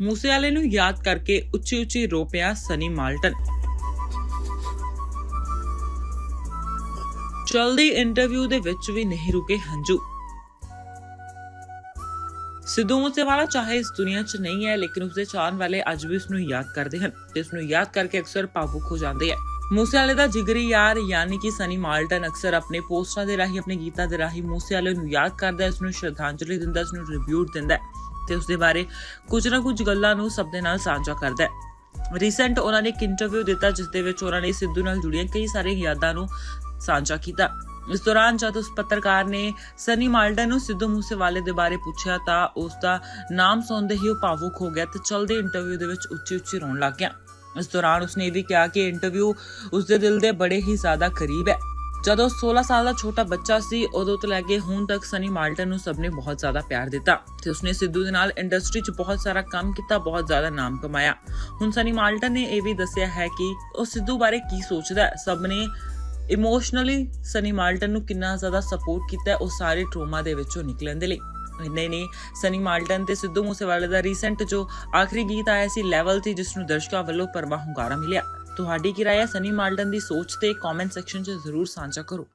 ਮੂਸੇਵਾਲੇ ਨੂੰ ਯਾਦ ਕਰਕੇ ਉੱਚੀ ਉੱਚੀ ਰੋ ਪਿਆ ਸਨੀ ਮਾਲਟਨ। ਚਲਦੀ ਇੰਟਰਵਿਊ ਦੇ ਵਿੱਚ ਵੀ ਨਹੀਂ ਰੁਕੇ ਹੰਝੂ। ਸਿੱਧੂ ਮੂਸੇਵਾਲਾ ਚਾਹੇ ਇਸ ਦੁਨੀਆ 'ਚ ਨਹੀਂ ਹੈ, ਲੇਕਿਨ ਉਸਦੇ ਚਾਹਣ ਵਾਲੇ ਅੱਜ ਵੀ ਉਸ ਨੂੰ ਯਾਦ ਕਰਦੇ ਹਨ ਤੇ ਉਸ ਨੂੰ ਯਾਦ ਕਰਕੇ ਅਕਸਰ ਭਾਵੁਕ ਹੋ ਜਾਂਦੇ ਹੈ ਮੂਸੇਵਾਲੇ ਦਾ ਜਿਗਰੀ ਯਾਰ ਯਾਨੀ ਕਿ ਸਨੀ ਮਾਲਟਨ ਅਕਸਰ ਆਪਣੇ ਪੋਸਟਾਂ ਦੇ ਰਾਹੀਂ, ਆਪਣੇ ਗੀਤਾਂ ਦੇ ਰਾਹੀਂ ਮੂਸੇਵਾਲੇ ਨੂੰ ਯਾਦ ਕਰਦਾ ਹੈ ਉਸ ਨੂੰ ਸ਼ਰਧਾਂਜਲੀ ਦਿੰਦਾ ਹੈ ਉਸ ਨੂੰ ਟ੍ਰਿਬਿਊਟ ਦਿੰਦਾ ਹੈ। ਤੇ ਉਸ ਦੇ ਬਾਰੇ ਕੁਝ ਨਾ ਕੁਝ ਗੱਲਾਂ ਨੂੰ ਸਭ ਦੇ ਨਾਲ ਸਾਂਝਾ ਕਰਦਾ ਹੈ। ਰੀਸੈਂਟ ਉਹਨਾਂ ਨੇ ਇੱਕ ਇੰਟਰਵਿਊ ਦਿੱਤਾ ਜਿਸ ਦੇ ਵਿੱਚ ਉਹਨਾਂ ਨੇ ਸਿੱਧੂ ਨਾਲ ਜੁੜੀਆਂ ਕਈ ਸਾਰੀਆਂ ਯਾਦਾਂ ਨੂੰ ਸਾਂਝਾ ਕੀਤਾ। ਇਸ ਦੌਰਾਨ ਜਦ ਉਸ ਪੱਤਰਕਾਰ ਨੇ ਸਨੀ ਮਾਲਡਾ ਨੂੰ ਸਿੱਧੂ ਮੂਸੇਵਾਲੇ ਦੇ ਬਾਰੇ ਪੁੱਛਿਆ ਤਾਂ ਉਸ ਦਾ ਨਾਮ ਸੁਣਦੇ ਹੀ ਉਹ ਭਾਵੁਕ ਹੋ ਗਿਆ ਤੇ ਚਲਦੇ ਇੰਟਰਵਿਊ ਦੇ ਵਿੱਚ ਉੱਚੀ ਉੱਚੀ ਰੋਣ ਲੱਗ ਗਿਆ। ਇਸ ਦੌਰਾਨ ਉਸਨੇ ਇਹ ਵੀ ਕਿਹਾ ਕਿ ਇੰਟਰਵਿਊ ਉਸਦੇ ਦਿਲ ਦੇ ਬੜੇ ਹੀ ਜ਼ਿਆਦਾ ਕਰੀਬ ਹੈ। ਜਦੋਂ 16 ਸਾਲ ਦਾ ਛੋਟਾ ਬੱਚਾ ਸੀ, ਉਦੋਂ ਤੋਂ ਲੈ ਕੇ ਹੁਣ ਤੱਕ ਸਨੀ ਮਾਲਟਨ ਨੂੰ ਸਭ ਨੇ ਬਹੁਤ ਜ਼ਿਆਦਾ ਪਿਆਰ ਦਿੱਤਾ ਤੇ ਉਸਨੇ ਸਿੱਧੂ ਦੇ ਨਾਲ ਇੰਡਸਟਰੀ 'ਚ ਬਹੁਤ ਸਾਰਾ ਕੰਮ ਕੀਤਾ, ਬਹੁਤ ਜ਼ਿਆਦਾ ਨਾਮ ਕਮਾਇਆ। ਹੁਣ ਸਨੀ ਮਾਲਟਨ ਨੇ ਇਹ ਵੀ ਦੱਸਿਆ ਹੈ ਕਿ ਉਹ ਸਿੱਧੂ ਬਾਰੇ ਕੀ ਸੋਚਦਾ ਹੈ? ਸਭ ਨੇ ਇਮੋਸ਼ਨਲੀ ਸਨੀ ਮਾਲਟਨ ਨੂੰ ਕਿੰਨਾ ਜ਼ਿਆਦਾ ਸਪੋਰਟ ਕੀਤਾ ਉਹ ਸਾਰੇ ਟਰੋਮਾ ਦੇ ਵਿੱਚੋਂ ਨਿਕਲਣ ਦੇ ਲਈ। ਇੰਨੇ ਨਹੀਂ, ਸਨੀ ਮਾਲਟਨ ਤੇ ਸਿੱਧੂ ਮੂਸੇਵਾਲੇ ਦਾ ਰੀਸੈਂਟ ਜੋ ਆਖਰੀ ਗੀਤ ਆਇਆ ਸੀ ਲੈਵਲ ਤੇ, ਜਿਸ ਨੂੰ ਦਰਸ਼ਕਾਂ ਵੱਲੋਂ ਪਰਮਾ ਹੁੰਗਾਰਾ ਮਿਲਿਆ। ਤੁਹਾਡੀ ਕਿਰਾਇਆ ਸਨੀ ਮਾਲਟਨ ਦੀ ਸੋਚ ਤੇ ਕਮੈਂਟ ਸੈਕਸ਼ਨ 'ਚ ਜ਼ਰੂਰ ਸਾਂਝਾ ਕਰੋ।